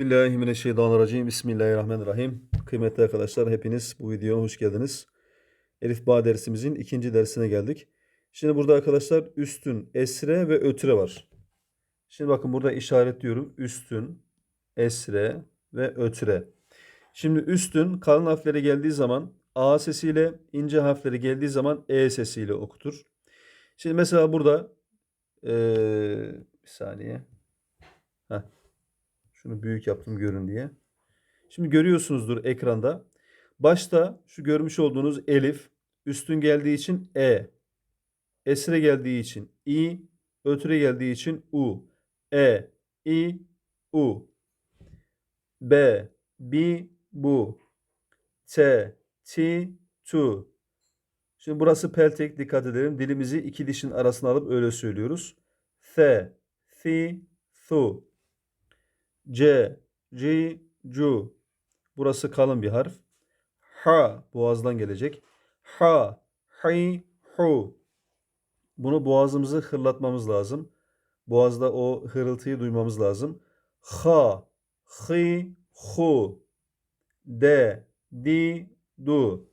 Bismillahirrahmanirrahim. Bismillahirrahmanirrahim. Kıymetli arkadaşlar hepiniz bu videoya hoş geldiniz. Elif Bağ dersimizin ikinci dersine geldik. Şimdi burada arkadaşlar üstün, esre ve ötüre var. Şimdi bakın burada işaretliyorum. Üstün, esre ve ötüre. Şimdi üstün kalın harfleri geldiği zaman A sesiyle, ince harfleri geldiği zaman E sesiyle okutur. Şimdi mesela burada eee, bir saniye. Heh. Şunu büyük yaptım görün diye. Şimdi görüyorsunuzdur ekranda. Başta şu görmüş olduğunuz elif üstün geldiği için e. Esre geldiği için i. Ötüre geldiği için u. E, i, u. B, bi, bu. T, ti, tu. Şimdi burası peltek dikkat edelim. Dilimizi iki dişin arasına alıp öyle söylüyoruz. Th, thi, thu. C, C, cu. Burası kalın bir harf. Ha boğazdan gelecek. Ha, hi, hu. Bunu boğazımızı hırlatmamız lazım. Boğazda o hırıltıyı duymamız lazım. Ha, hi, hu. De, di, du.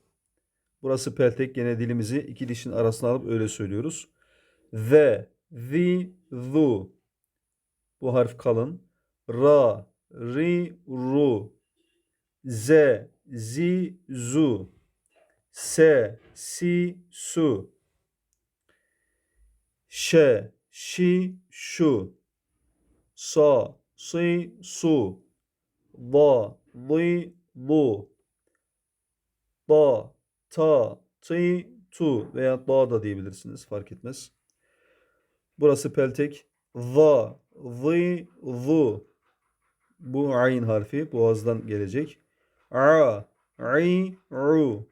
Burası peltek. Gene dilimizi iki dişin arasına alıp öyle söylüyoruz. The, the, thu. Bu harf kalın. Ra, ri, ru. Z, zi, zu. Se, si, su. Ş, şi, şu. Sa, si, su. Va, li, lu. Da, ta, ti, tu veya da da diyebilirsiniz fark etmez. Burası peltek. Va, zi, zu. Bu ayn harfi boğazdan gelecek. A, i, u.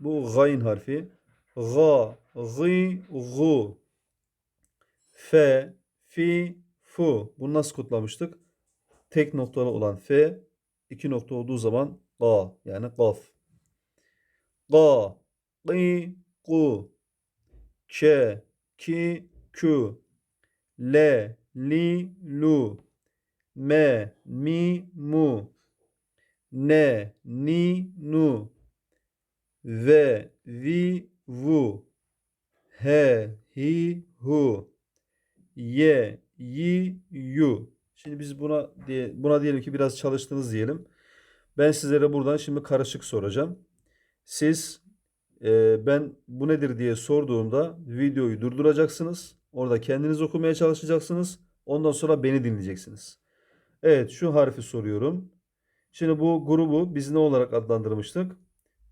Bu gayn harfi. Ga, gi, gu. F, fi, fu. Bunu nasıl kodlamıştık? Tek noktalı olan F, iki nokta olduğu zaman Ga yani gaf. Ga, gi, gu. K, ki, kü. L, li, lu. Me, mi, mu. Ne, ni, nu. Ve, vi, vu. He, hi, hu. Ye, yi, yu. Şimdi biz buna diye buna diyelim ki biraz çalıştınız diyelim. Ben sizlere buradan şimdi karışık soracağım. Siz e, ben bu nedir diye sorduğumda videoyu durduracaksınız. Orada kendiniz okumaya çalışacaksınız. Ondan sonra beni dinleyeceksiniz. Evet şu harfi soruyorum. Şimdi bu grubu biz ne olarak adlandırmıştık?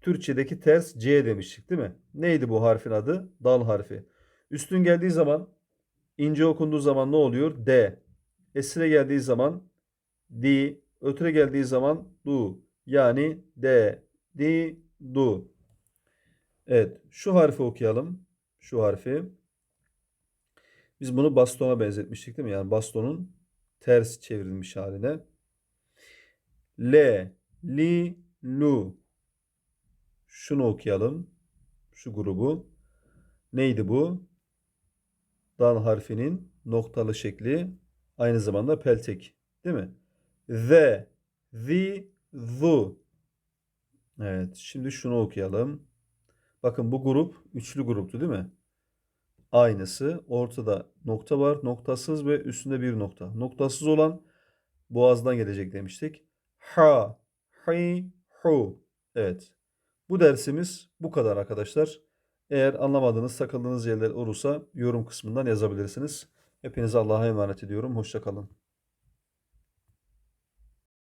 Türkçedeki ters C demiştik değil mi? Neydi bu harfin adı? Dal harfi. Üstün geldiği zaman ince okunduğu zaman ne oluyor? D. Esre geldiği zaman di. Ötüre geldiği zaman du. Yani D, di, du. Evet şu harfi okuyalım. Şu harfi. Biz bunu bastona benzetmiştik değil mi? Yani bastonun ters çevrilmiş haline. L, li, lu. Şunu okuyalım. Şu grubu. Neydi bu? Dal harfinin noktalı şekli. Aynı zamanda peltek. Değil mi? The, the, zu. Evet. Şimdi şunu okuyalım. Bakın bu grup üçlü gruptu değil mi? Aynısı. Ortada nokta var. Noktasız ve üstünde bir nokta. Noktasız olan boğazdan gelecek demiştik. Ha, hi, hu. Evet. Bu dersimiz bu kadar arkadaşlar. Eğer anlamadığınız, takıldığınız yerler olursa yorum kısmından yazabilirsiniz. Hepinize Allah'a emanet ediyorum. Hoşçakalın.